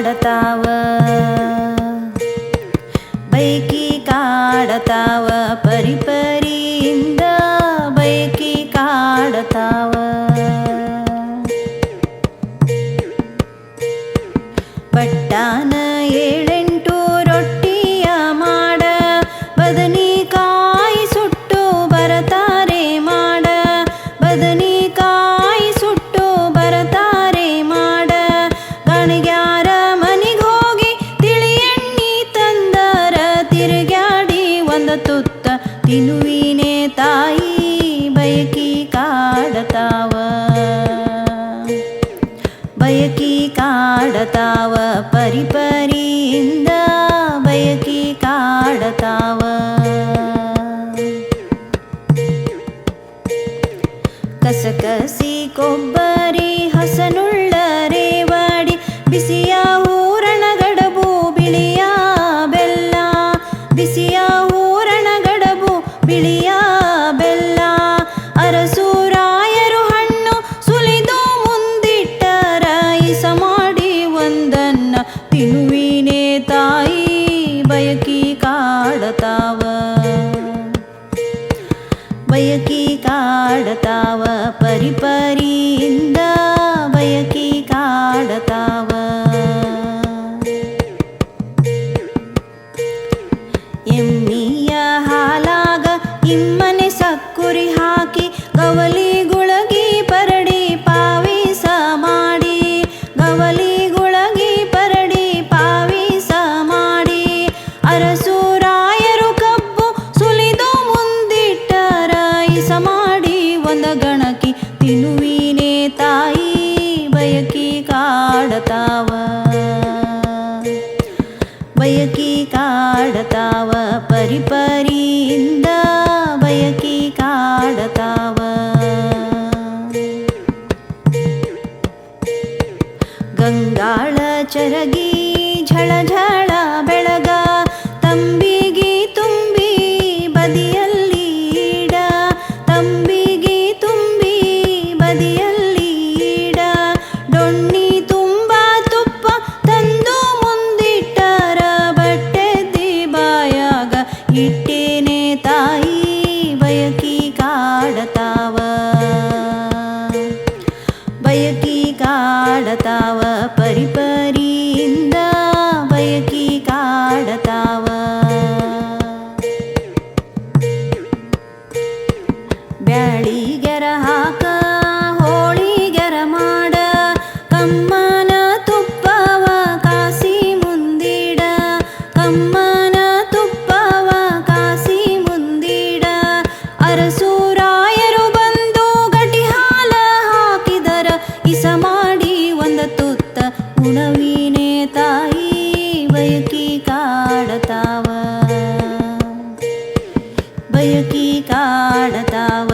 ಮಾಡತಾವ ಚೆಲುವಿನೇ ತಾಯಿ ಬಯಕಿ ಕಾಡತಾವ. ಬಯಕಿ ಕಾಡತಾವ ಪರಿಪರಿಯಿಂದ ಬಯಕಿ ಕಾಡತಾವ. ಕಸಕಸಿ ಕೊಬ್ಬರಿ ಹಸನುಳ್ಳ ಕಾಡತಾವ ಬಯಕಿ ಕಾಡತಾವ ಪರಿಪರಿ ಚಂದ ಗಣಕಿ ತಿನುವಿನೇ ತಾಯಿ ಬಯಕಿ ಕಾಡತಾವ. ಬಯಕಿ ಕಾಡತಾವ, ಪರಿಪರಿಯಿಂದ ಬಯಕಿ ಕಾಡತಾವ. ಗಂಗಾಳ ಚರಗಿ ಝಳ ಝಳ अभयकी काढताव